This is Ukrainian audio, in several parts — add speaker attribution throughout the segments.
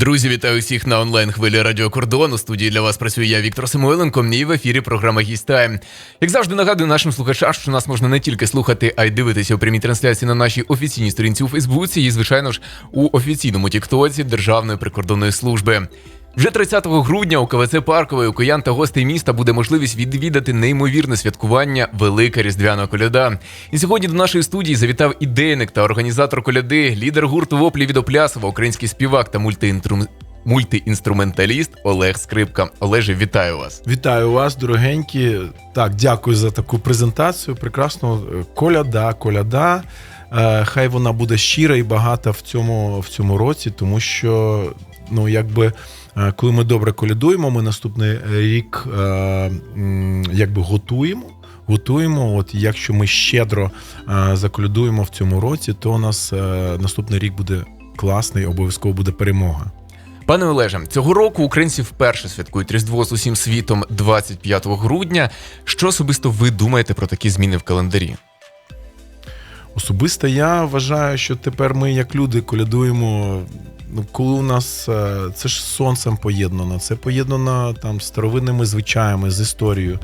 Speaker 1: Друзі, вітаю всіх на онлайн хвилі Радіо Кордон. У студії для вас працює я, Віктор Самойленко, і в ефірі програма «Гістайм». Як завжди нагадую нашим слухачам, що нас можна не тільки слухати, а й дивитися у прямій трансляції на нашій офіційній сторінці у Фейсбуці і, звичайно ж, у офіційному тіктоці Державної прикордонної служби. Вже 30 грудня у КВЦ Паркової у киян та гостей міста буде можливість відвідати неймовірне святкування Велика Різдвяна коляда. І сьогодні до нашої студії завітав ідейник та організатор коляди, лідер гурту Воплі від Оплясова, український співак та мультиінтру... мультиінструменталіст Олег Скрипка. Олеже, вітаю вас.
Speaker 2: Вітаю вас, дорогенькі. Так, дякую за таку презентацію. Прекрасно. Коляда, коляда. Е, Хай вона буде щира і багата в цьому, в цьому році, тому що, ну, якби. е, Коли ми добре колядуємо, ми наступний рік е, якби готуємо. Готуємо. От якщо ми щедро е, заколядуємо в цьому році, то у нас е, наступний рік буде класний, обов'язково буде перемога.
Speaker 1: Пане Олеже, цього року українці вперше святкують Різдво з усім світом 25 грудня. Що особисто ви думаєте про такі зміни в календарі?
Speaker 2: Особисто я вважаю, що тепер ми, як люди, колядуємо. Ну, коли у нас е, це ж сонцем поєднано, це поєднано там з старовинними звичаями, з історією.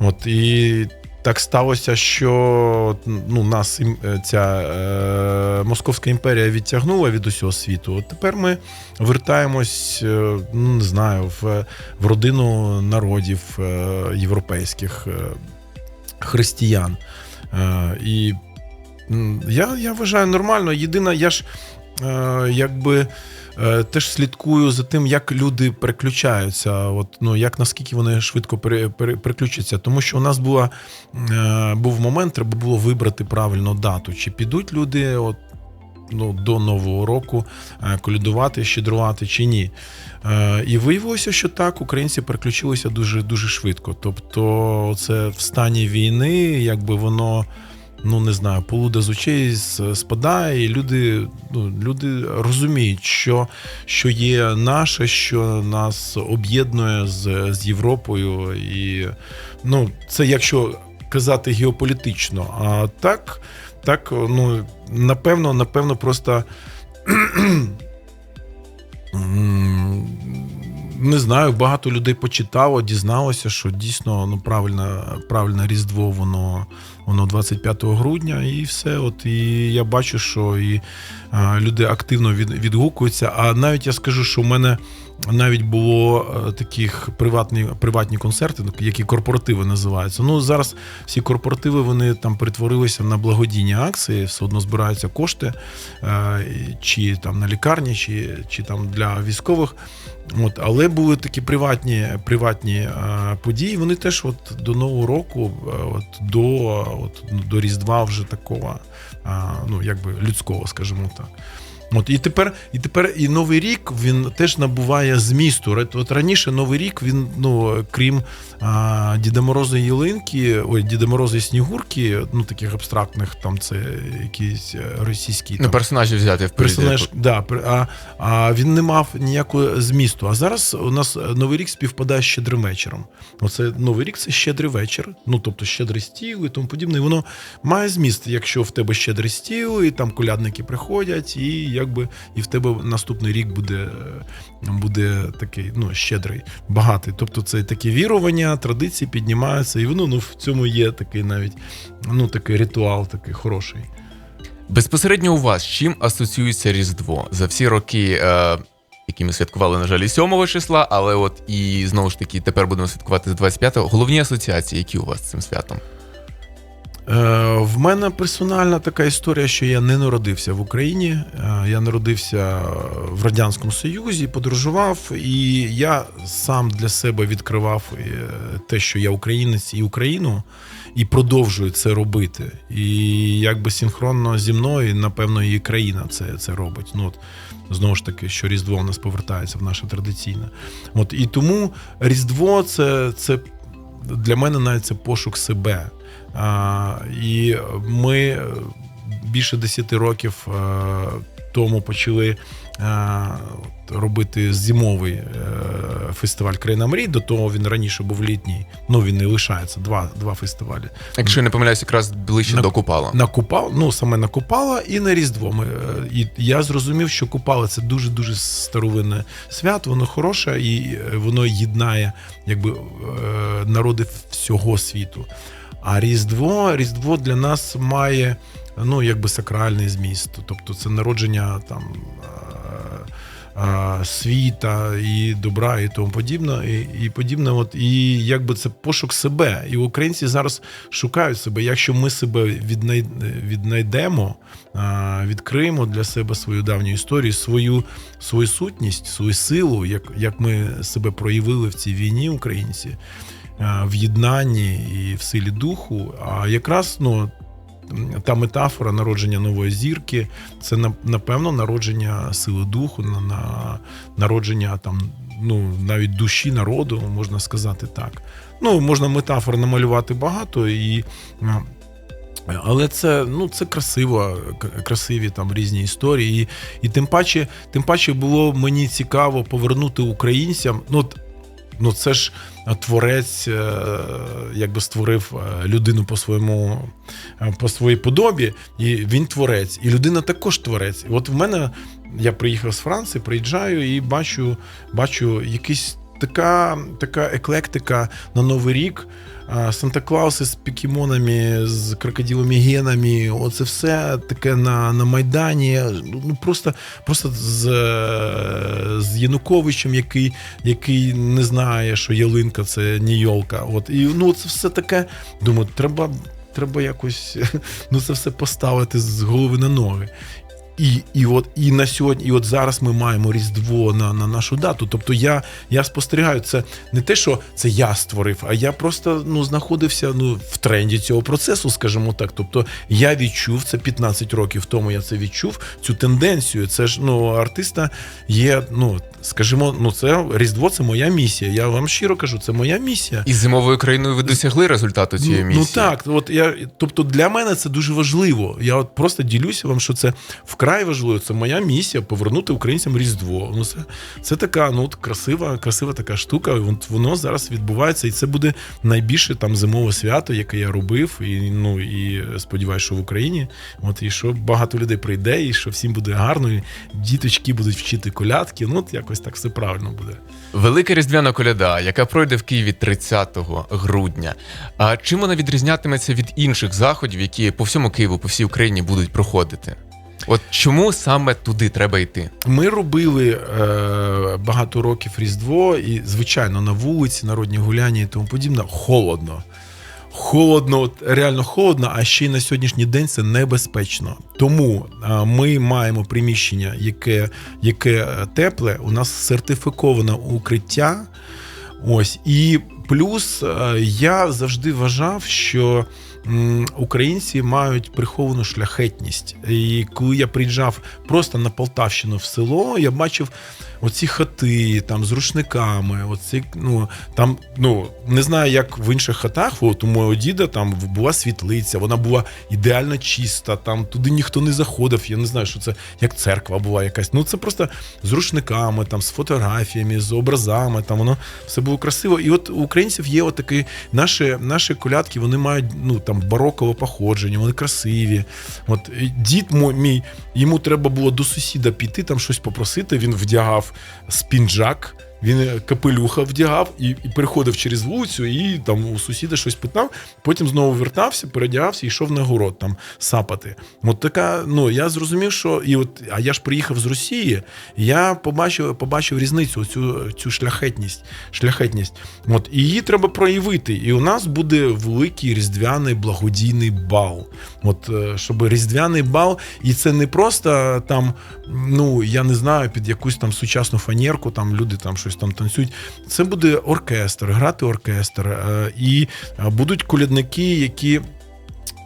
Speaker 2: От і так сталося, що ну, нас е, ця е, Московська імперія відтягнула від усього світу. От тепер ми вертаємось, е, ну не знаю, в, в родину народів е, європейських е, християн. Е, і Я, я вважаю нормально. Єдине, я ж якби. е, Теж слідкую за тим, як люди переключаються, от ну як наскільки вони швидко пере, пере, переключаться. Тому що у нас була, е, був момент, треба було вибрати правильно дату. Чи підуть люди от, ну, до Нового року е, колядувати, щедрувати чи ні. Е, І виявилося, що так, українці переключилися дуже дуже швидко. Тобто, це в стані війни, якби воно ну не знаю, полуда з очей спадає, і люди, ну, люди розуміють, що, що є наше, що нас об'єднує з, з Європою. І ну, це якщо казати геополітично. А так, так, ну, напевно, напевно, просто. Не знаю, багато людей почитало, дізналося, що дійсно ну, правильне, правильне Різдво, воно воно 25 грудня, і все. От і я бачу, що і а, люди активно від, відгукуються. А навіть я скажу, що в мене навіть було е, таких приватні, приватні концерти, ну, які корпоративи називаються. Ну зараз всі корпоративи вони там перетворилися на благодійні акції, все одно збираються кошти, е, чи там на лікарні, чи, чи там для військових. От, але були такі приватні, приватні е, події. Вони теж от до Нового року, от до, от, до Різдва вже такого, ну якби людського, скажімо так. От і тепер, і тепер і новий рік він теж набуває змісту. От раніше новий рік він, ну крім а, Діда Мороза і Ялинки, ой, Діда Мороза і Снігурки, ну таких абстрактних, там це якісь е, російські
Speaker 1: Ну,
Speaker 2: там,
Speaker 1: персонажів взяти в
Speaker 2: персонаж, да, а, а він не мав ніякого змісту. А зараз у нас новий рік співпадає з щедрим вечором. Оце новий рік це щедрий вечір, ну тобто щедрий стіл і тому подібне. І воно має зміст, якщо в тебе щедрий стіл, і там колядники приходять, і якби і в тебе наступний рік буде, буде такий ну, щедрий, багатий. Тобто це такі вірування, традиції піднімаються, і воно ну, в цьому є такий навіть ну, такий ритуал, такий хороший.
Speaker 1: Безпосередньо у вас чим асоціюється Різдво за всі роки, е, які ми святкували, на жаль, і 7 числа, але от і знову ж таки тепер будемо святкувати з 25-го. Головні асоціації, які у вас з цим святом?
Speaker 2: Е, В мене персональна така історія, що я не народився в Україні. Е, Я народився в Радянському Союзі, подорожував, і я сам для себе відкривав е, те, що я українець і Україну, і продовжую це робити. І якби синхронно зі мною, напевно, і країна це, це робить. Ну, от, знову ж таки, що Різдво в нас повертається в наше традиційне. От, і тому Різдво це, це для мене навіть це пошук себе. І ми більше 10 років е, тому почали е, робити зимовий е, фестиваль Країна мрій. До того він раніше був літній. Ну він не лишається. Два, два фестивалі.
Speaker 1: Якщо я не помиляюсь, якраз ближче
Speaker 2: На-
Speaker 1: до Купала.
Speaker 2: На Купал, ну саме на Купала і на Різдво. Ми, і я зрозумів, що Купала це дуже дуже старовинне свято, воно хороше і воно єднає якби народи всього світу. А Різдво, Різдво для нас має ну, якби сакральний зміст. Тобто це народження там. Світа і добра, і тому подібне, і, і подібне. От і якби це пошук себе. І українці зараз шукають себе. Якщо ми себе віднай, віднайдемо, відкриємо для себе свою давню історію, свою, свою сутність, свою силу, як, як ми себе проявили в цій війні, українці, в єднанні і в силі духу. А якраз ну. Та метафора народження нової зірки, це напевно народження сили духу, на, на народження там, ну навіть душі народу, можна сказати так. Ну, можна метафор намалювати багато і. Але це ну це красиво, красиві там різні історії. І, і тим паче, тим паче було мені цікаво повернути українцям. Ну, от, ну це ж творець, е, якби створив е, людину по своєму е, по своїй подобі, і він творець, і людина також творець. І от в мене я приїхав з Франції, приїжджаю і бачу, бачу якийсь така, така еклектика на Новий рік. Санта-Клауси з покемонами, з крокодилами генами, оце все таке на, на Майдані. Ну просто, просто з, з Януковичем, який, який не знає, що ялинка це не йолка. От і ну це все таке. Думаю, треба, треба якось ну це все поставити з голови на ноги. І, і от і на сьогодні, і от зараз ми маємо Різдво на, на нашу дату. Тобто я, я спостерігаю, це не те, що це я створив, а я просто ну, знаходився ну, в тренді цього процесу, скажімо так. Тобто я відчув це 15 років тому. Я це відчув, цю тенденцію. Це ж ну, артиста є, ну скажімо, ну це Різдво, це моя місія. Я вам щиро кажу, це моя місія.
Speaker 1: І з зимовою країною ви досягли результату цієї
Speaker 2: Ну,
Speaker 1: місії.
Speaker 2: Ну так, от я, тобто для мене це дуже важливо. Я от просто ділюся вам, що це вкрай важливо. Це моя місія повернути українцям Різдво. Ну це, це така ну от красива, красива така штука. Воно зараз відбувається, і це буде найбільше там зимове свято, яке я робив. І ну і сподіваюся, що в Україні. От і що багато людей прийде, і що всім буде гарно. І діточки будуть вчити колядки. Ну, от якось так все правильно буде.
Speaker 1: Велика різдвяна коляда, яка пройде в Києві 30 грудня. А чим вона відрізнятиметься від інших заходів, які по всьому Києву, по всій Україні будуть проходити? От чому саме туди треба йти?
Speaker 2: Ми робили е, багато років Різдво, і, звичайно, на вулиці, народні гуляння і тому подібне, холодно. Холодно, реально холодно, а ще й на сьогоднішній день це небезпечно. Тому е, ми маємо приміщення, яке, яке е, тепле, у нас сертифіковане укриття. Ось і плюс е, я завжди вважав, що українці мають приховану шляхетність. І коли я приїжджав просто на Полтавщину в село, я бачив оці хати там з рушниками. Оці, ну там ну не знаю, як в інших хатах. От у мого діда там була світлиця, вона була ідеально чиста. Там туди ніхто не заходив. Я не знаю, що це як церква була якась. Ну це просто з рушниками, там з фотографіями, з образами. Там воно все було красиво. І от у українців є отакі наші, наші колядки, вони мають ну там барокове походження, вони красиві. От дід мій, йому треба було до сусіда піти, там щось попросити. Він вдягав спінджак. Він капелюха вдягав і, і переходив через вулицю, і там у сусіда щось питав. Потім знову вертався, передягався і йшов на город там сапати. От така, ну я зрозумів, що і от, а я ж приїхав з Росії, я побачив, побачив різницю, цю, цю шляхетність. шляхетність. От, і її треба проявити. І у нас буде великий різдвяний благодійний бал. От, е, щоб різдвяний бал, і це не просто там, ну я не знаю, під якусь там сучасну фанерку, там люди там щось там танцюють. Це буде оркестр, грати оркестр. е, І е, будуть колядники, які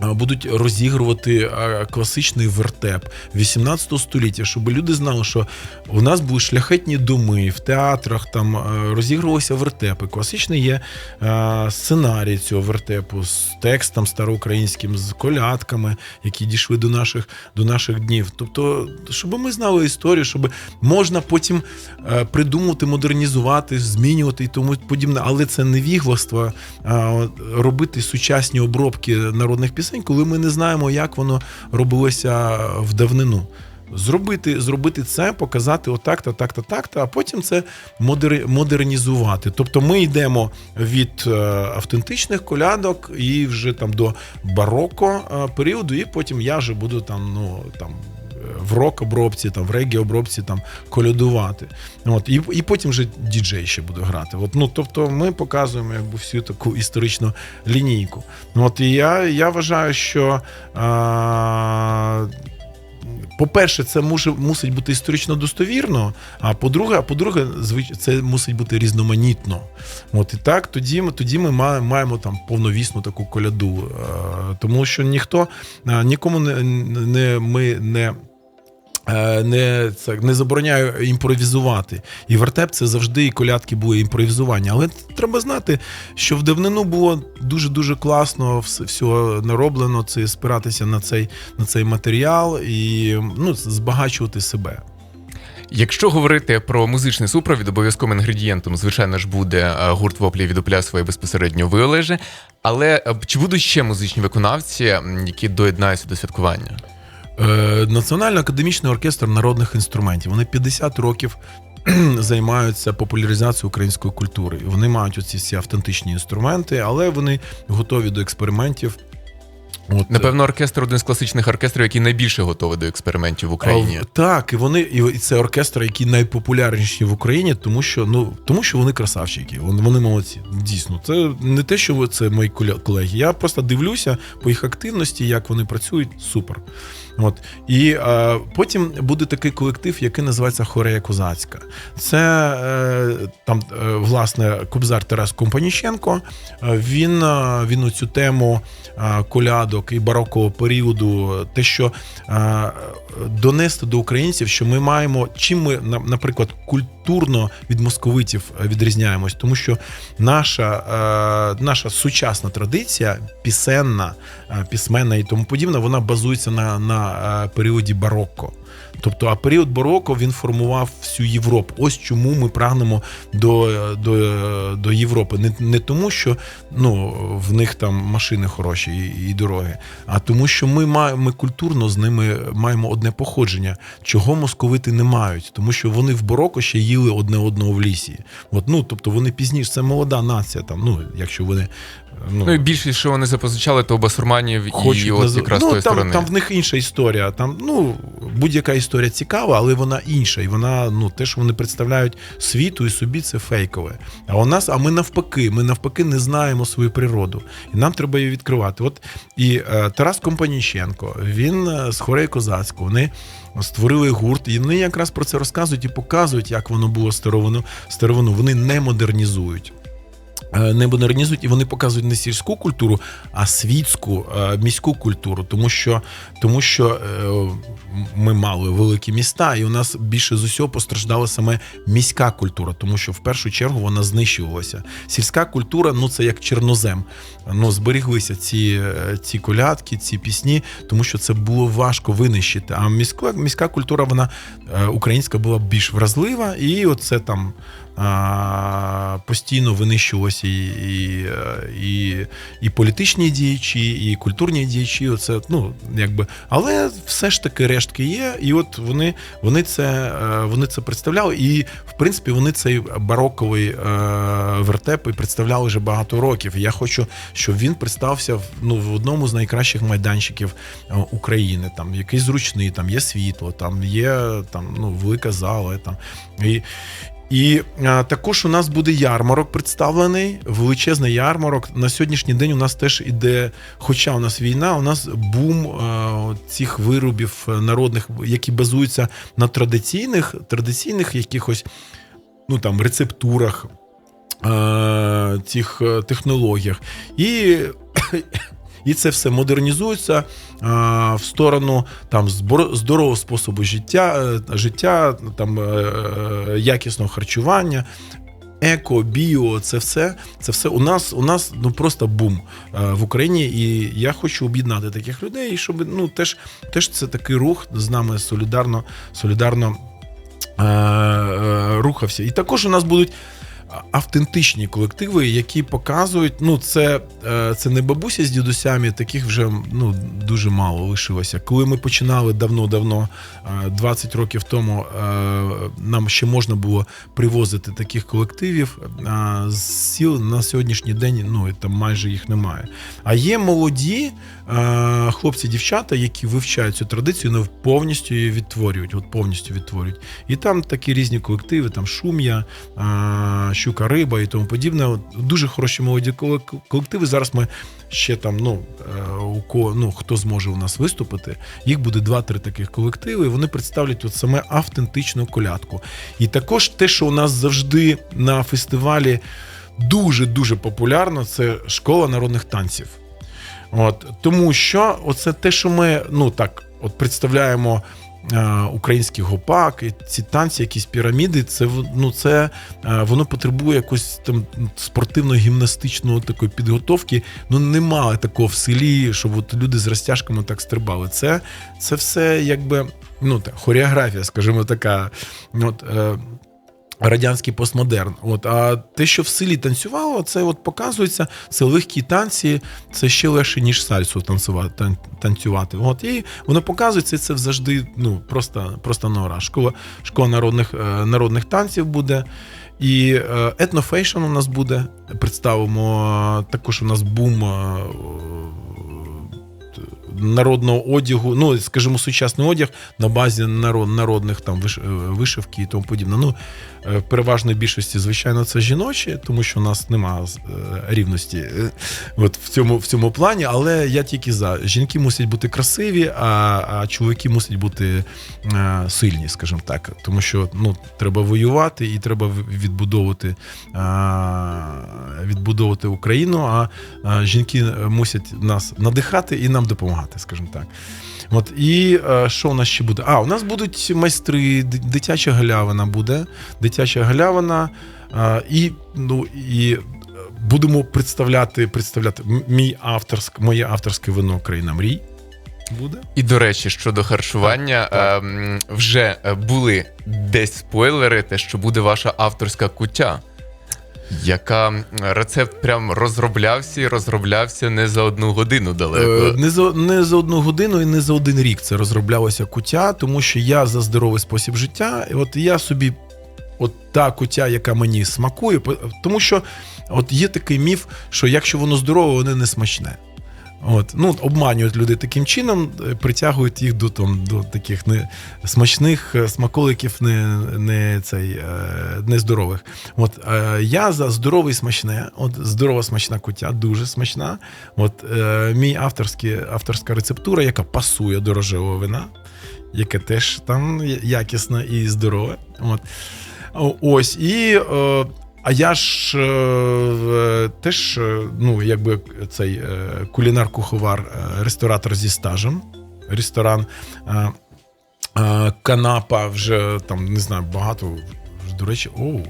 Speaker 2: Будуть розігрувати класичний вертеп 18 століття, щоб люди знали, що у нас були шляхетні доми в театрах, там розігрувалися вертепи. Класичний є сценарій цього вертепу з текстом староукраїнським, з колядками, які дійшли до наших, до наших днів. Тобто, щоб ми знали історію, щоб можна потім придумувати, модернізувати, змінювати і тому подібне. Але це не вігластво робити сучасні обробки народних пісень пісень, коли ми не знаємо, як воно робилося в давнину. Зробити зробити це, показати отак-та, так-та, так-та, а потім це модер, модернізувати. Тобто ми йдемо від е, автентичних колядок і вже там до бароко е, періоду, і потім я вже буду там, ну там. В рок-обробці, там, в регі-обробці там колядувати. От, І і потім вже діджей ще буде грати. От, ну, Тобто ми показуємо якби, всю таку історичну лінійку. От, І я я вважаю, що. А, по-перше, це може, мусить бути історично достовірно. А по-друге, а по-друге, це мусить бути різноманітно. От і так, тоді ми тоді ми маємо там повновісну таку коляду. Тому що ніхто нікому не, не ми не. Не це не забороняю імпровізувати. І вертеп це завжди і колядки були імпровізування. Але треба знати, що в давнину було дуже дуже класно всього нароблено. Це спиратися на цей на цей матеріал і ну, збагачувати себе.
Speaker 1: Якщо говорити про музичний супровід, обов'язковим інгредієнтом, звичайно ж, буде гурт воплі від Оплясова і безпосередньо ви Олеже. Але чи будуть ще музичні виконавці, які доєднаються до святкування?
Speaker 2: Е, Національний академічний оркестр народних інструментів. Вони 50 років займаються популяризацією української культури. Вони мають оці всі автентичні інструменти, але вони готові до експериментів.
Speaker 1: От, Напевно, оркестр один з класичних оркестрів, який найбільше готовий до експериментів в Україні.
Speaker 2: А, так, і вони і це оркестр, які найпопулярніші в Україні, тому що ну тому, що вони красавчики, вони, вони молодці. Дійсно, це не те, що це мої колеги. Я просто дивлюся по їх активності, як вони працюють. Супер. От і е, потім буде такий колектив, який називається Хорея Козацька. Це е, там е, власне Кобзар Тарас Компаніченко. Е, він е, він оцю тему е, колядок і барокового періоду, те, що донести до українців, що ми маємо чим ми наприклад культурно від московитів відрізняємось, тому що наша наша сучасна традиція, пісенна, письменна і тому подібне, вона базується на, на, на періоді барокко. Тобто, а період бароко він формував всю Європу. Ось чому ми прагнемо до до, до Європи. Не не тому, що ну, в них там машини хороші і, і дороги, а тому, що ми маємо ми культурно з ними маємо одне походження, чого московити не мають, тому що вони в бароко ще їли одне одного в лісі. От, ну, Тобто вони пізніше, це молода нація, там, ну, якщо вони
Speaker 1: Ну, ну і більшість, що вони запозичали, то басурманів і от наз... якраз
Speaker 2: ну,
Speaker 1: тої
Speaker 2: там,
Speaker 1: сторони.
Speaker 2: Там в них інша історія. Там ну будь-яка історія цікава, але вона інша. І вона, ну, те, що вони представляють світу і собі, це фейкове. А у нас, а ми навпаки, ми навпаки не знаємо свою природу. І нам треба її відкривати. От і е, Тарас Компаніченко, він е, з Хореї Козацького, вони. Створили гурт, і вони якраз про це розказують і показують, як воно було старовину. старовину. Вони не модернізують. Е, не модернізують, і вони показують не сільську культуру, а світську е, міську культуру, тому що тому що е, ми мали великі міста, і у нас більше з усього постраждала саме міська культура, тому що в першу чергу вона знищувалася. Сільська культура ну це як чорнозем. Ну зберіглися ці ці колядки, ці пісні, тому що це було важко винищити. А міська міська культура, вона українська була більш вразлива, і оце там постійно винищувалися і і, і, і політичні діячі, і культурні діячі. Оце, ну, якби, Але все ж таки рештки є, і от вони вони, це вони це представляли. І, в принципі, вони цей бароковий вертеп і представляли вже багато років. І я хочу, щоб він представся ну, в одному з найкращих майданчиків України. Там якийсь зручний, там є світло, там є там, ну, велика зала. Там. І, і а, також у нас буде ярмарок представлений, величезний ярмарок. На сьогоднішній день у нас теж іде, хоча у нас війна, у нас бум а, цих виробів народних, які базуються на традиційних традиційних якихось ну там рецептурах, а, цих технологіях. І і це все модернізується а, в сторону там здорового способу життя, е, життя там е, е, якісного харчування. Еко, біо, це все, це все у нас, у нас ну просто бум е, в Україні. І я хочу об'єднати таких людей, щоб ну теж, теж це такий рух з нами солідарно, солідарно е, е, рухався. І також у нас будуть автентичні колективи, які показують, ну це, е, це не бабусі з дідусями, таких вже ну, дуже мало лишилося. Коли ми починали давно-давно, е, 20 років тому, е, нам ще можна було привозити таких колективів. а З сіл на сьогоднішній день ну, там майже їх немає. А є молоді е, хлопці-дівчата, які вивчають цю традицію, вони повністю її відтворюють. От повністю відтворюють. І там такі різні колективи, там шум'я, е, щука риба і тому подібне. Дуже хороші молоді колективи. Зараз ми ще там, ну, е, у кого, ну хто зможе у нас виступити, їх буде два-три таких колективи. і Вони представлять от саме автентичну колядку. І також те, що у нас завжди на фестивалі дуже дуже популярно, це школа народних танців. От тому що оце те, що ми ну так, от представляємо. Е, гопаки, ці танці, якісь піраміди, це ну це е, воно потребує якоїсь там спортивно-гімнастичної такої підготовки. Ну немає такого в селі, щоб от люди з розтяжками так стрибали. Це, це все якби ну так, хореографія, скажімо така. От, е, Радянський постмодерн. От, а те, що в селі танцювало, це от показується, це легкі танці, це ще легше, ніж сальсу танцювати. тан- танцювати. От, і воно показується, і це завжди ну, просто, просто на ура. Школа, школа народних, е, народних танців буде. І е, етнофейшн у нас буде. Представимо е, також у нас бум. Народного одягу, ну скажімо, сучасний одяг на базі народ, народних там е, вишивки і тому подібне. Ну, е, в переважної більшості, звичайно, це жіночі, тому що у нас немає е, рівності от в цьому, в цьому плані. Але я тільки за. Жінки мусять бути красиві, а, а чоловіки мусять бути е, сильні, скажімо так. Тому що ну, треба воювати і треба відбудовувати, е, відбудовувати Україну. А е, жінки мусять нас надихати і нам допомагати, скажімо так. От і е, що у нас ще буде? А, у нас будуть майстри, дитяча галявина буде. Дитяча галявина. е, і, ну, і е, будемо представляти, представляти мій авторськ, моє авторське вино Країна мрій. Буде.
Speaker 1: І до речі, щодо харчування,
Speaker 2: Так,
Speaker 1: ем, вже е, були десь спойлери, те, що буде ваша авторська куття. Яка рецепт прям розроблявся і розроблявся не за одну годину далеко.
Speaker 2: Е, Не за, не за одну годину і не за один рік це розроблялося куття, тому що я за здоровий спосіб життя. І от я собі, от та куття, яка мені смакує, тому що от є такий міф, що якщо воно здорове, воно не смачне. От, ну, обманюють люди таким чином, е, притягують їх до, там, до таких не, смачних е, смаколиків не, не, цей, е, нездорових. От, я за здорове і смачне, от здорова смачна куття, дуже смачна. От, мій авторський, авторська рецептура, яка пасує до рожевого вина, яке теж там якісне і здорове. От. Ось, і е, а я ж е, е, теж, е, ну, якби цей е, кулінар-куховар, е, ресторатор зі стажем. Ресторан е, е, Канапа вже там, не знаю, багато. До речі, оу,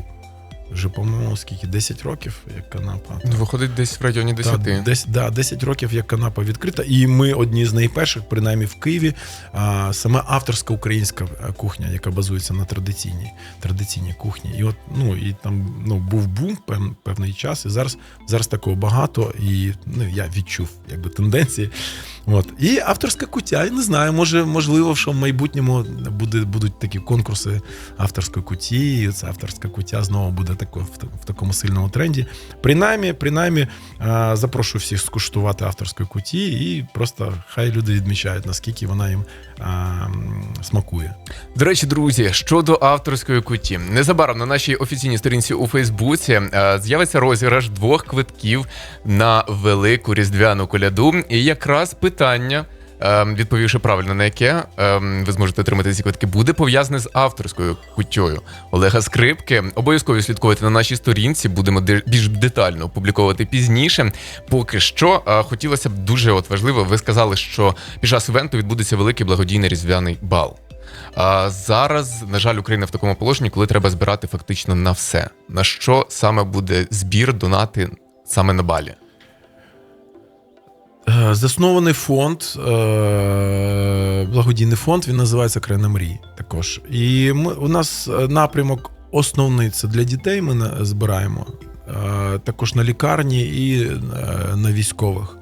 Speaker 2: вже, по-моєму, скільки? 10 років, як канапа.
Speaker 1: Ну, Виходить десь в районі 10.
Speaker 2: Та, десь, да, 10 років як канапа відкрита, і ми одні з найперших, принаймні в Києві, а, саме авторська українська е, кухня, яка базується на традиційній, традиційній кухні. І от ну і там ну був бум пев- певний час, і зараз зараз такого багато. І ну я відчув якби тенденції. От і авторська куття. Я не знаю, може, можливо, що в майбутньому буде будуть такі конкурси авторської куті. І це авторська куття знову буде тако, в, такому сильному тренді. Принаймні, принаймні, запрошую всіх скуштувати авторської куті, і просто хай люди відмічають, наскільки вона їм м, смакує.
Speaker 1: До речі, друзі, щодо авторської куті, незабаром на нашій офіційній сторінці у Фейсбуці з'явиться розіграш двох квитків на велику різдвяну коляду. І якраз питання відповівши правильно на яке ем, ви зможете отримати ці квитки, буде пов'язане з авторською куттєю Олега Скрипки. Обов'язково слідкуйте на нашій сторінці, будемо де- більш детально опубліковувати пізніше. Поки що е, хотілося б дуже от важливо. Ви сказали, що під час івенту відбудеться великий благодійний різдвяний бал. А зараз, на жаль, Україна в такому положенні, коли треба збирати фактично на все. На що саме буде збір, донати саме на балі?
Speaker 2: Е, Заснований фонд, е, благодійний фонд, він називається Країна мрій також. І ми, у нас е, напрямок основний це для дітей. Ми збираємо також на лікарні і на військових.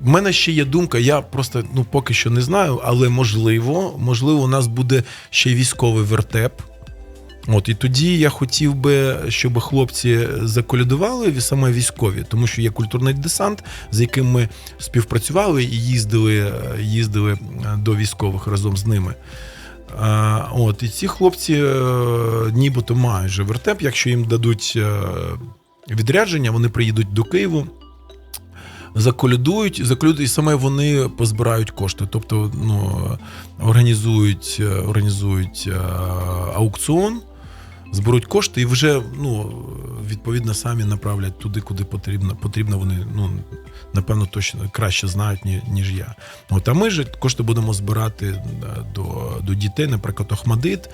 Speaker 2: В мене ще є думка, я просто ну поки що не знаю, але можливо, можливо, у нас буде ще й військовий вертеп. От і тоді я хотів би, щоб хлопці заколядували саме військові, тому що є культурний десант, з яким ми співпрацювали і їздили, їздили до військових разом з ними. От, і ці хлопці е, нібито мають же вертеп. Якщо їм дадуть е, відрядження, вони приїдуть до Києву. Заколядують, заколядують, і саме вони позбирають кошти. Тобто ну, організують, е, організують е, аукціон, зберуть кошти і вже ну, відповідно самі направлять туди, куди потрібно. Потрібно вони ну, напевно точно краще знають, ні- ніж я. От, а ми ж кошти будемо збирати до, до дітей, наприклад, Охмадит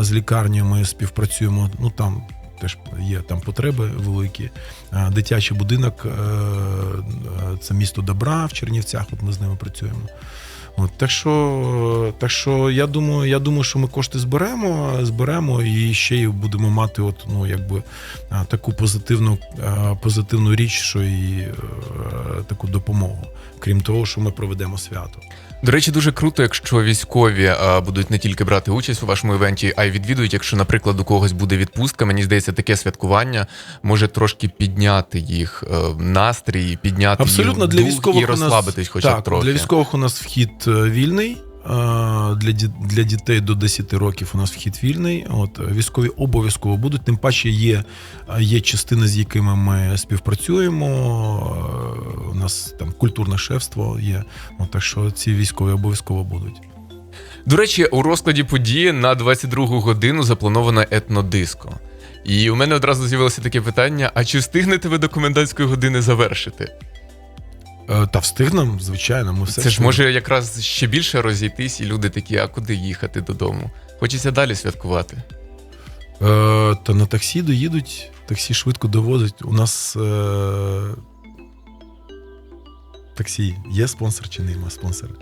Speaker 2: з лікарні ми співпрацюємо. Ну там теж є там потреби великі. Дитячий будинок, е, е, це місто добра в Чернівцях. От ми з ними працюємо. От, так що, так що я думаю, я думаю, що ми кошти зберемо, зберемо і ще й будемо мати, от, ну, якби, таку позитивну, позитивну річ, що і е, таку допомогу. Крім того, що ми проведемо свято.
Speaker 1: До речі, дуже круто, якщо військові а, будуть не тільки брати участь у вашому івенті, а й відвідують. Якщо, наприклад, у когось буде відпустка, мені здається, таке святкування може трошки підняти їх е, настрій, підняти
Speaker 2: Абсолютно
Speaker 1: їх
Speaker 2: для
Speaker 1: дух
Speaker 2: військових
Speaker 1: і
Speaker 2: нас,
Speaker 1: розслабитись, хоча
Speaker 2: так,
Speaker 1: трохи.
Speaker 2: Для військових у нас вхід е, вільний. Для, для дітей до 10 років у нас вхід вільний. От військові обов'язково будуть. Тим паче є, є частини, з якими ми співпрацюємо. У нас там культурне шефство є. От, так що ці військові обов'язково будуть.
Speaker 1: До речі, у розкладі події на 22 годину заплановано етнодиско. І у мене одразу з'явилося таке питання: а чи встигнете ви до комендантської години завершити?
Speaker 2: Е, Та встигнемо, звичайно, ми все
Speaker 1: Це ж
Speaker 2: встигнемо.
Speaker 1: може якраз ще більше розійтись, і люди такі, а куди їхати додому? Хочеться далі святкувати.
Speaker 2: Е, Та на таксі доїдуть, таксі швидко довозять. У нас е, таксі є спонсор чи нема спонсора?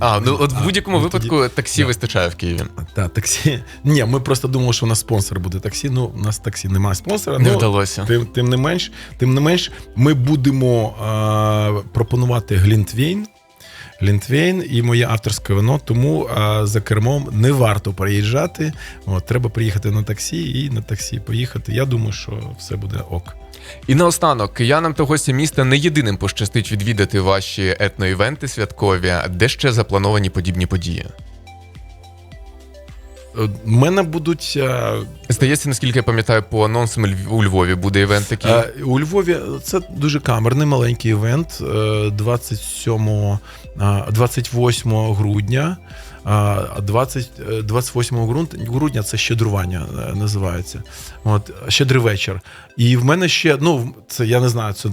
Speaker 1: А, ну от в будь-якому
Speaker 2: ну,
Speaker 1: випадку таксі вистачає в Києві.
Speaker 2: Так, таксі. Ні, ми просто думали, що у нас спонсор буде таксі. Ну, у нас таксі немає спонсора.
Speaker 1: Не
Speaker 2: ну,
Speaker 1: вдалося.
Speaker 2: Тим, тим не менш, тим не менш, ми будемо е, пропонувати Глінтвейн. Глінтвейн і моє авторське вино, тому е, за кермом не варто приїжджати. От, треба приїхати на таксі і на таксі поїхати. Я думаю, що все буде ок.
Speaker 1: І наостанок, киянам та гостям міста не єдиним пощастить відвідати ваші етноівенти святкові, де ще заплановані подібні події.
Speaker 2: Е, У мене будуть е,
Speaker 1: Здається, наскільки я пам'ятаю, по анонсам у Львові буде івент такий.
Speaker 2: Е, У Львові це дуже камерний маленький івент е, 27, е, 28 грудня. А 20, е, 28 грудня це щедрування е, називається. От, щедрий вечір. І в мене ще, ну, це я не знаю, це.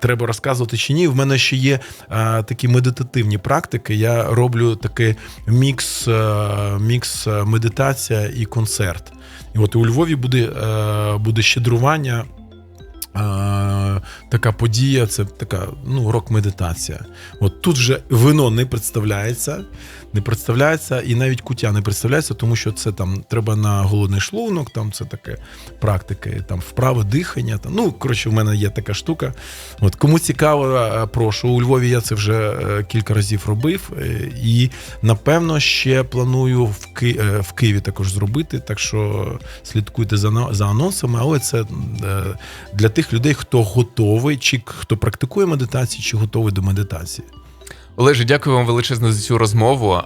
Speaker 2: Треба розказувати чи ні. В мене ще є е, такі медитативні практики. Я роблю такий мікс, е, мікс медитація і концерт. І от у Львові буде, е, буде щедрування. Така подія, це така ну, рок-медитація. От тут вже вино не представляється, не представляється, і навіть куття не представляється, тому що це там треба на голодний шлунок, там це таке практики, там вправи дихання. Там, ну, коротше, в мене є така штука. От кому цікаво, е, прошу. У Львові я це вже е, кілька разів робив, е, і напевно ще планую в, Ки... в Києві також зробити. Так що слідкуйте за, анонсами, але це для тих людей, хто готовий, чи хто практикує медитацію, чи готовий до медитації.
Speaker 1: Олеже, дякую вам величезно за цю розмову.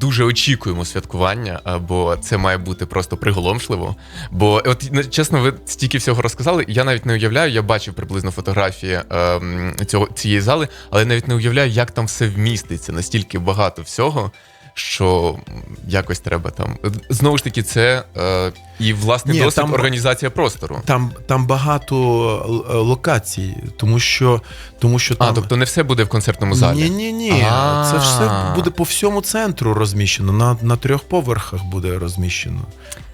Speaker 1: Дуже очікуємо святкування, бо це має бути просто приголомшливо. Бо, от чесно, ви стільки всього розказали. Я навіть не уявляю, я бачив приблизно фотографії ем, цього цієї зали, але навіть не уявляю, як там все вміститься. Настільки багато всього. Що якось треба там знову ж таки, це е, і власне досвід
Speaker 2: там-
Speaker 1: організація простору.
Speaker 2: Там, там багато локацій, тому що, тому що там.
Speaker 1: А, тобто не все буде в концертному залі.
Speaker 2: Ні, ні, ні.
Speaker 1: А.
Speaker 2: Це все буде по всьому центру розміщено. На, на трьох поверхах буде розміщено.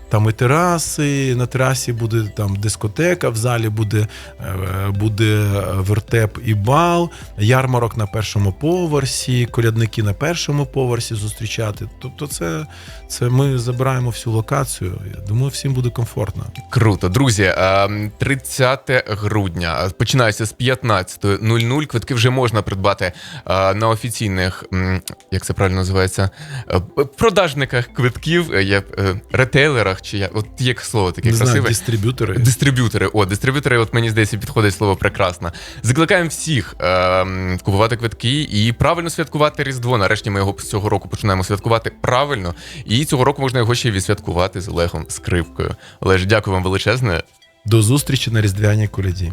Speaker 2: Там і тераси, на терасі буде там дискотека, в залі буде, е, буде вертеп і бал, ярмарок на першому поверсі, колядники на першому поверсі зустрічати. Тобто, це, це ми забираємо всю локацію. Я думаю, всім буде комфортно.
Speaker 1: Круто, друзі. е, 30 грудня е, починається з 15.00. Квитки вже можна придбати е, на офіційних, як це правильно називається, е, продажниках квитків, е, е, чи як от є слово таке
Speaker 2: Не знаю,
Speaker 1: красиве.
Speaker 2: дистриб'ютори.
Speaker 1: Дистриб'ютори, о, дистриб'ютори, от мені здається, підходить слово прекрасно. Закликаємо всіх е, купувати квитки і правильно святкувати Різдво. Нарешті ми його з цього року починаємо святкувати правильно. І цього року можна його ще й відсвяткувати з Олегом Скривкою. Олеж, дякую вам величезне.
Speaker 2: До зустрічі на Різдвяній коляді.